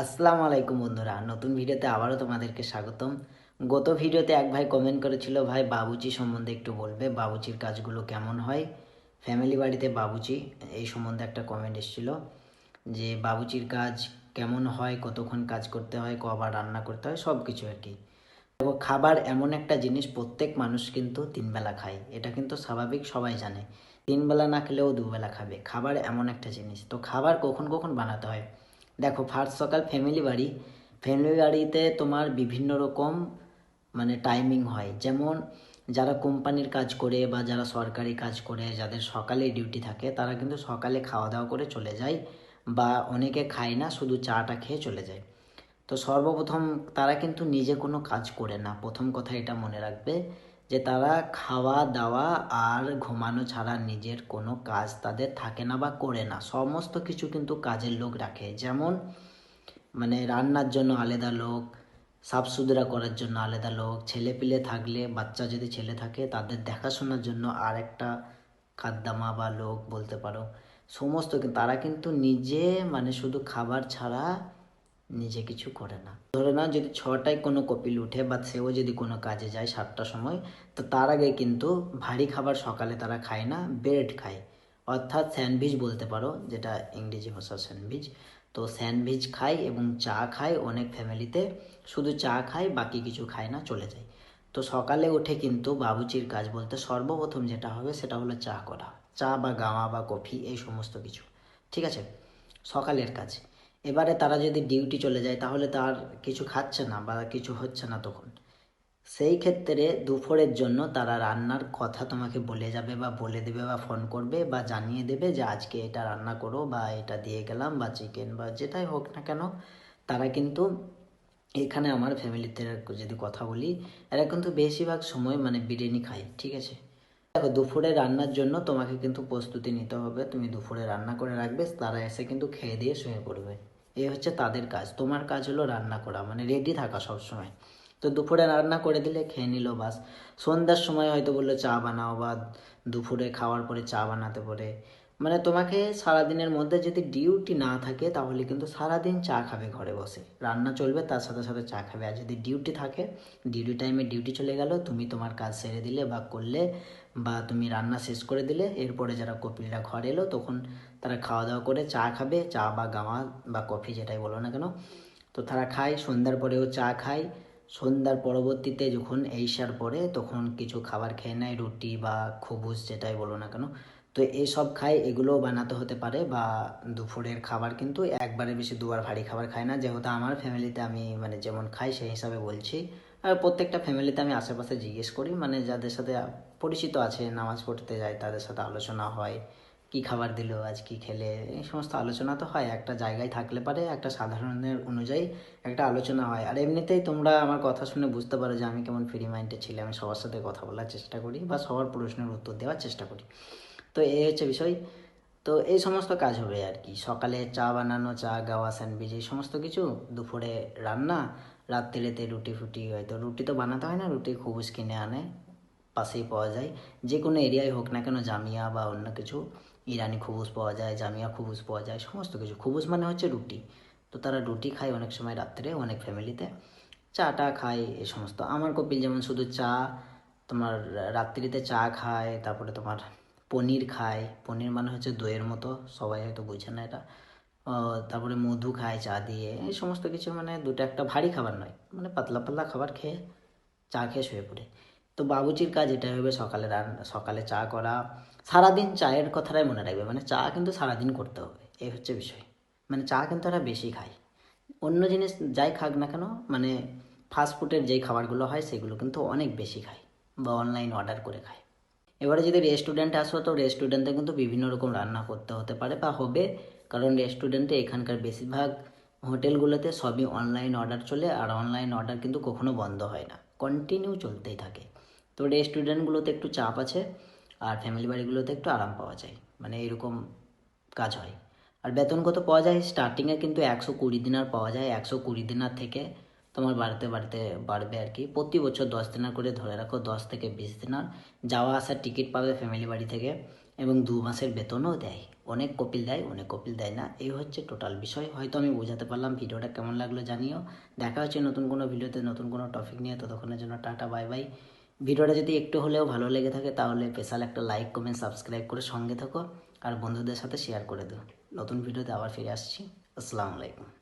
আসসালামু আলাইকুম বন্ধুরা, নতুন ভিডিওতে আবারও তোমাদেরকে স্বাগতম। গত ভিডিওতে এক ভাই কমেন্ট করেছিল, ভাই বাবুচি সম্বন্ধে একটু বলবে বাবুচির কাজগুলো কেমন হয়? ফ্যামিলি বাড়িতে বাবুচি এই সম্বন্ধে একটা কমেন্ট এসেছিল যে বাবুচির কাজ কেমন হয়, কতক্ষণ কাজ করতে হয়, কবার রান্না করতে হয়? সব কিছু আর কি। দেখো খাবার এমন একটা জিনিস প্রত্যেক মানুষ কিন্তু তিনবেলা খায়, এটা কিন্তু স্বাভাবিক, সবাই জানে। তিনবেলা না খেলেও দুবেলা খাবে, খাবার এমন একটা জিনিস। তো খাবার কখন কখন বানাতে হয়? দেখো ফার্স্ট সকাল ফ্যামিলি বাড়ি। ফ্যামিলি বাড়িতে তোমার বিভিন্ন রকম মানে টাইমিং হয়। যেমন, যারা কোম্পানির কাজ করে বা যারা সরকারি কাজ করে, যাদের সকালে ডিউটি থাকে, তারা কিন্তু সকালে খাওয়া দাওয়া করে চলে যায় বা অনেকে খায় না, শুধু চাটা খেয়ে চলে যায়। তো সর্বপ্রথম তারা কিন্তু নিজে কোনো কাজ করে না। প্রথম কথা এটা মনে রাখবে যে তারা খাওয়া দাওয়া আর ঘুমানো ছাড়া নিজের কোনো কাজ তাদের থাকে না বা করে না। সমস্ত কিছু কিন্তু কাজের লোক রাখে। যেমন মানে রান্নার জন্য আলাদা লোক, সাফসুতরা করার জন্য আলাদা লোক ছেলে পিলে থাকলে, বাচ্চা যদি ছেলে থাকে, তাদের দেখাশোনার জন্য আর একটা খাদ্দামা বা লোক বলতে পারো। সমস্ত তারা কিন্তু নিজে মানে শুধু খাবার ছাড়া নিজে কিছু করে না। ধরে নাও যদি ছটায় কোনো কপিল উঠে বা সেও যদি কোনো কাজে যায় সাতটার সময়, তো তার আগে কিন্তু ভারী খাবার সকালে তারা খায় না, ব্রেড খায়। অর্থাৎ স্যান্ডউইচ বলতে পারো, যেটা ইংরেজি ভাষা স্যান্ডউইচ। তো স্যান্ডউইচ খায় এবং চা খায় অনেক ফ্যামিলিতে শুধু চা খায়, বাকি কিছু খায় না, চলে যায়। তো সকালে উঠে কিন্তু বাবুচির কাজ বলতে সর্বপ্রথম যেটা হবে সেটা হলো চা করা। চা বা গাওয়া বা কফি এই সমস্ত কিছু। ঠিক আছে? সকালের কাজ। এবারে তারা যদি ডিউটি চলে যায়, তাহলে তার কিছু খাচ্ছে না বা কিছু হচ্ছে না তখন। সেই ক্ষেত্রে দুপুরের জন্য তারা রান্নার কথা তোমাকে বলে যাবে বা বলে দেবে বা ফোন করবে বা জানিয়ে দেবে যে, আজকে এটা রান্না করো বা এটা দিয়ে গেলাম বা চিকেন বা যেটাই হোক না কেন। তারা কিন্তু এখানে আমার ফ্যামিলিতে যদি কথা বলি, এরা কিন্তু বেশিরভাগ সময় মানে বিরিয়ানি খায়, ঠিক আছে? দেখো দুপুরে রান্নার জন্য তোমাকে কিন্তু প্রস্তুতি নিতে হবে। তুমি দুপুরে রান্না করে রাখবে, তারা এসে কিন্তু খেয়ে দিয়ে শুয়ে পড়বে। এ হচ্ছে তাদের কাজ। তোমার কাজ হলো রান্না করা মানে রেডি থাকা সব সময় তো দুপুরে রান্না করে দিলে খেয়ে নিল বাস। সন্ধ্যার সময় হয়তো বলল চা বানাও বা দুপুরে খাওয়ার পরে চা বানাতে পারে মানে তোমাকে সারাদিনের মধ্যে যদি ডিউটি না থাকে, তাহলে কিন্তু সারাদিন চা খাবে ঘরে বসে। রান্না চলবে, তার সাথে সাথে চা খাবে। আর যদি ডিউটি থাকে ডিউটি টাইমে ডিউটি চলে গেল, তুমি তোমার কাজ সেরে দিলে বা করলে বা তুমি রান্না শেষ করে দিলে, এরপরে যারা কপিলরা ঘরে এলো, তখন তারা খাওয়া দাওয়া করে চা খাবে, চা বা গামা বা কফি যেটাই বলো না কেন। তো তারা খায়, সন্ধ্যার পরেও চা খায়। সন্ধ্যার পরবর্তীতে যখন এইসার পরে, তখন কিছু খাবার খেয়ে নেয়, রুটি বা খবুজ যেটাই বলো না কেন। তো এইসব খায় এগুলোও বানাতে হতে পারে বা দুপুরের খাবার কিন্তু একবারে বেশি দুবার ভারী খাবার খায় না। যেহেতু আমার ফ্যামিলিতে আমি মানে যেমন খাই সেই হিসাবে বলছি। আর প্রত্যেকটা ফ্যামিলিতে আমি আশেপাশে জিজ্ঞেস করি মানে যাদের সাথে পরিচিত আছে, নামাজ পড়তে যায়, তাদের সাথে আলোচনা হয়, কি খাবার দিল, আজ কি খেলে, এই সমস্ত আলোচনা তো হয়। একটা জায়গায় থাকলে পারে, একটা সাধারণের অনুযায়ী একটা আলোচনা হয়। আর এমনিতেই তোমরা আমার কথা শুনে বুঝতে পারো যে আমি কেমন ফ্রি মাইন্ডে ছিলে আমি সবার সাথে কথা বলার চেষ্টা করি বা সবার প্রশ্নের উত্তর দেওয়ার চেষ্টা করি। তো এই হচ্ছে বিষয়। তো এই সমস্ত কাজ হবে আর কি সকালে চা বানানো, চা গাওয়া স্যান্ডউইচ এই সমস্ত কিছু, দুপুরে রান্না রাত্রিরেতে রুটি ফুটি হয়তো রুটি তো বানাতে হয় না, রুটি খুবুস কিনে আনে, পাশেই পাওয়া যায়। যে কোনো এরিয়ায় হোক না কেন জামিয়া বা অন্য কিছু, ইরানি খুবুস পাওয়া যায়, জামিয়া খুবুস পাওয়া যায়, সমস্ত কিছু। খুবুস মানে হচ্ছে রুটি। তো তারা রুটি খায় অনেক সময় রাত্রে, অনেক ফ্যামিলিতে। চাটা খায় এই সমস্ত। আমার কপিল যেমন শুধু চা, তোমার রাত্রিতে চা খায়, তারপরে তোমার পনির খায়। পনির মানে হচ্ছে দইয়ের মতো, সবাই হয়তো বুঝে না এটা। তারপরে মধু খায়, চা দিয়ে, এই সমস্ত কিছু মানে দুটো একটা ভারী খাবার নয় মানে পাতলা পাতলা খাবার খেয়ে চা খেয়ে শুয়ে পড়ে। তো বাবুচির কাজ এটাই হবে সকালে রান, সকালে চা করা। সারাদিন চায়ের কথাটাই মনে রাখবে মানে চা কিন্তু সারাদিন করতে হবে এই হচ্ছে বিষয়। মানে চা কিন্তু এরা বেশি খায়। অন্য জিনিস যাই খাক না কেন মানে ফাস্টফুডের যেই খাবারগুলো হয়, সেগুলো কিন্তু অনেক বেশি খায়, বা অনলাইন অর্ডার করে খায়। এবারে যদি রেস্টুরেন্ট আসো, তো রেস্টুরেন্টে কিন্তু বিভিন্ন রকম রান্না করতে হতে পারে বা হবে। কারণ রেস্টুরেন্টে এখানকার বেশিরভাগ হোটেলগুলোতে সবই অনলাইন অর্ডার চলে, আর অনলাইন অর্ডার কিন্তু কখনো বন্ধ হয় না। কন্টিনিউ চলতেই থাকে। তো রেস্টুরেন্টগুলোতে একটু চাপ আছে, আর ফ্যামিলি বাড়িগুলোতে একটু আরাম পাওয়া যায়। মানে এরকম কাজ হয়। আর বেতন কত পাওয়া যায়? স্টার্টিংয়ে কিন্তু একশো কুড়ি দিনার পাওয়া যায়। একশো কুড়ি দিনার থেকে তোমার বাড়তে বাড়তে বাড়বে আর কি। প্রতি বছর দশ দিনার করে ধরে রাখো, দশ থেকে বিশ দিনার যাওয়া আসার টিকিট পাবে ফ্যামিলি বাড়ি থেকে এবং দু মাসের বেতনও দেয়। অনেক কপিল দেয়, অনেক কপিল দেয় না। এই হচ্ছে টোটাল বিষয়। হয়তো আমি বোঝাতে পারলাম, ভিডিওটা কেমন লাগল জানিও। দেখা হচ্ছে নতুন কোনো ভিডিওতে, নতুন কোনো টপিক নিয়ে। ততক্ষণের জন্য টাটা বাই বাই ভিডিওটা যদি একটু হলেও ভালো লেগে থাকে, তাহলে স্পেশাল একটা লাইক কমেন্ট সাবস্ক্রাইব করে সঙ্গে থাকো। আর বন্ধুদের সাথে শেয়ার করে দিও। নতুন ভিডিওতে আবার ফিরে আসছি। আসসালামু আলাইকুম।